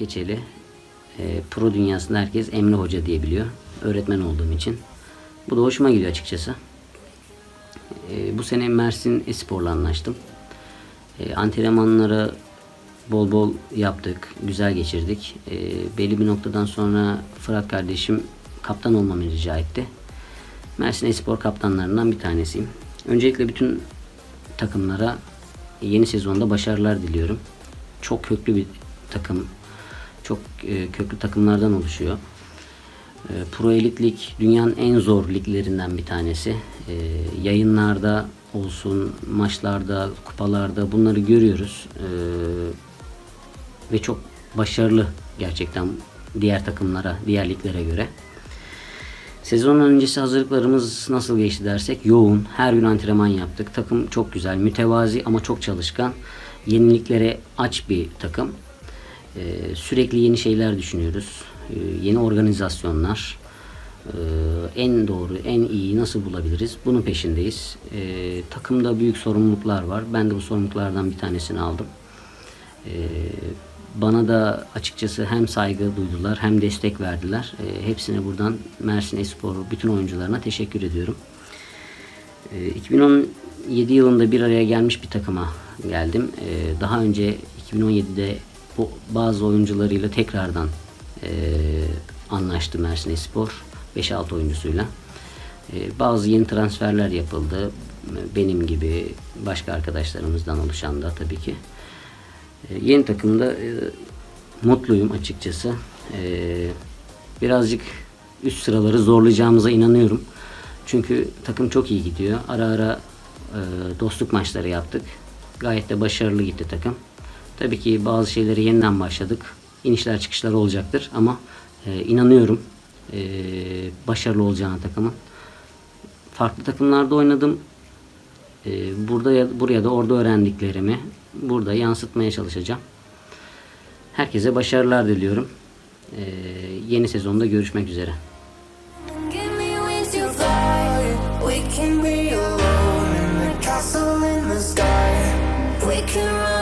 Keçeli. E, pro dünyasında herkes Emre Hoca diye biliyor. Öğretmen olduğum için. Bu da hoşuma gidiyor açıkçası. E, bu sene Mersin Espor'la anlaştım. E, antrenmanları bol bol yaptık. Güzel geçirdik. E, belli bir noktadan sonra Fırat kardeşim kaptan olmamı rica etti. Mersin Espor kaptanlarından bir tanesiyim. Öncelikle bütün takımlara yeni sezonda başarılar diliyorum. Çok köklü bir takım. Çok e, köklü takımlardan oluşuyor. E, Pro Elit Lig dünyanın en zor liglerinden bir tanesi. E, yayınlarda olsun, maçlarda, kupalarda bunları görüyoruz. E, ve çok başarılı gerçekten diğer takımlara, diğer liglere göre. Sezon öncesi hazırlıklarımız nasıl geçti dersek yoğun. Her gün antrenman yaptık. Takım çok güzel, mütevazi ama çok çalışkan. Yeniliklere aç bir takım. Ee, sürekli yeni şeyler düşünüyoruz. Ee, yeni organizasyonlar. Ee, en doğru, en iyi nasıl bulabiliriz? Bunun peşindeyiz. Takımda büyük sorumluluklar var. Ben de bu sorumluluklardan bir tanesini aldım. Bana da açıkçası hem saygı duydular hem destek verdiler. Hepsine buradan Mersin Espor bütün oyuncularına teşekkür ediyorum. Ee, 2017 yılında bir araya gelmiş bir takıma geldim. Daha önce 2017'de bu bazı oyuncularıyla tekrardan e, anlaştı Mersin Espor 5-6 oyuncusuyla. Ee, bazı yeni transferler yapıldı. Benim gibi başka arkadaşlarımızdan oluşan da tabii ki. E, Yeni takımda e, mutluyum açıkçası. E, birazcık üst sıraları zorlayacağımıza inanıyorum. Çünkü takım çok iyi gidiyor. Ara ara e, dostluk maçları yaptık. Gayet de başarılı gitti takım. Tabii ki bazı şeyleri yeniden başladık. İnişler çıkışlar olacaktır ama e, inanıyorum e, başarılı olacağına takımın. Farklı takımlarda oynadım. Ee, burada ya, buraya da orada öğrendiklerimi burada yansıtmaya çalışacağım. Herkese başarılar diliyorum. Ee, yeni sezonda görüşmek üzere. We can run